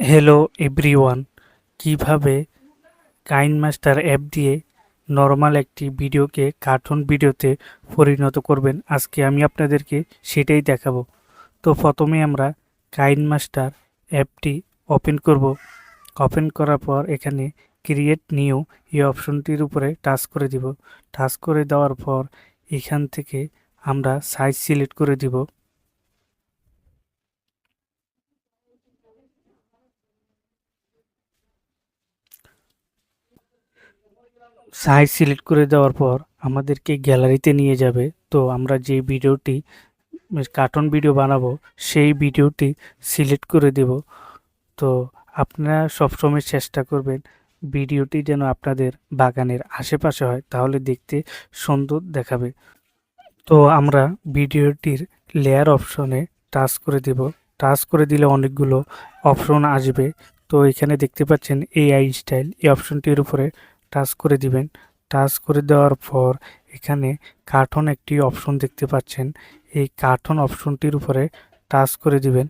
Hello everyone কীভাবে কাইন master app দিয়ে নর্মাল একটি ভিডিওকে কার্টুন ভিডিওতে পরিণত করবেন? আজকে আমি আপনাদেরকে সেটাই দেখাবো। তো প্রথমে আমরা কাইন মাস্টার অ্যাপটি ওপেন করব। ওপেন করার পর এখানে ক্রিয়েট নিউ এই অপশনটির উপরে টাচ করে দিব। টাচ করে দেওয়ার পর এখান থেকে আমরা সাইজ সিলেক্ট করে দিব। সাইজ সিলেক্ট করে দেওয়ার পর আমাদেরকে গ্যালারিতে নিয়ে যাবে। তো আমরা যে ভিডিওটি কার্টুন ভিডিও বানাবো, সেই ভিডিওটি সিলেক্ট করে দেব। তো আপনারা সবসময় চেষ্টা করবেন ভিডিওটি যেন আপনাদের বাগানের আশেপাশে হয়, তাহলে দেখতে সুন্দর দেখাবে। তো আমরা ভিডিওটির লেয়ার অপশনে টাচ করে দেব। টাচ করে দিলে অনেকগুলো অপশন আসবে। তো এখানে দেখতে পাচ্ছেন এআই স্টাইল এই অপশনটির উপরে টাচ করে দিবেন। টাচ করে দেওয়ার পর এখানে কার্টুন একটি অপশন দেখতে পাচ্ছেন। এই কার্টুন অপশনটির উপরে টাচ করে দিবেন।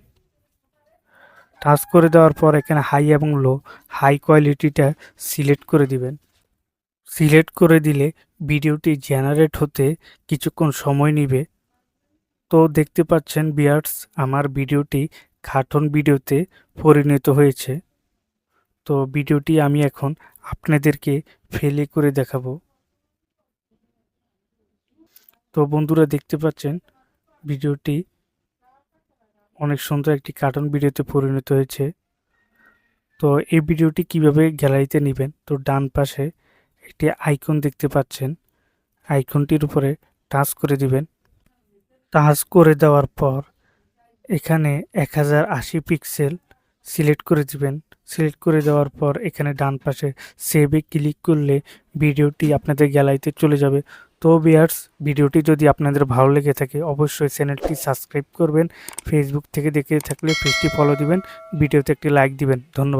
টাচ করে দেওয়ার পর এখানে হাই এবং লো হাই কোয়ালিটিটা সিলেক্ট করে দিবেন। সিলেক্ট করে দিলে ভিডিওটি জেনারেট হতে কিছুক্ষণ সময় নেবে। তো দেখতে পাচ্ছেন বিয়ার্স, আমার ভিডিওটি কার্টুন ভিডিওতে পরিণত হয়েছে। তো ভিডিওটি আমি এখন আপনাদেরকে ফেলে করে দেখাবো। তো বন্ধুরা দেখতে পাচ্ছেন, ভিডিওটি অনেক সুন্দর একটি কার্টুন ভিডিওতে পরিণত হয়েছে। তো এই ভিডিওটি কীভাবে গ্যালারিতে নেবেন? তো ডান পাশে একটি আইকন দেখতে পাচ্ছেন। আইকনটির উপরে টাচ করে দিবেন। টাচ করে দেওয়ার পর এখানে এক হাজার আশি পিক্সেল সিলেক্ট করে দিবেন। সিলেক্ট করে দেওয়ার পর এখানে ডান পাশে সেভে ক্লিক করলে ভিডিওটি আপনাদের গ্যালারিতে চলে যাবে। তো বিয়ার্স ভিডিওটি যদি আপনাদের ভালো লেগে থাকে, অবশ্যই চ্যানেলটি সাবস্ক্রাইব করবেন। ফেসবুক থেকে দেখে থাকলে পেজটি ফলো দিবেন। ভিডিওতে একটি লাইক দিবেন। ধন্যবাদ।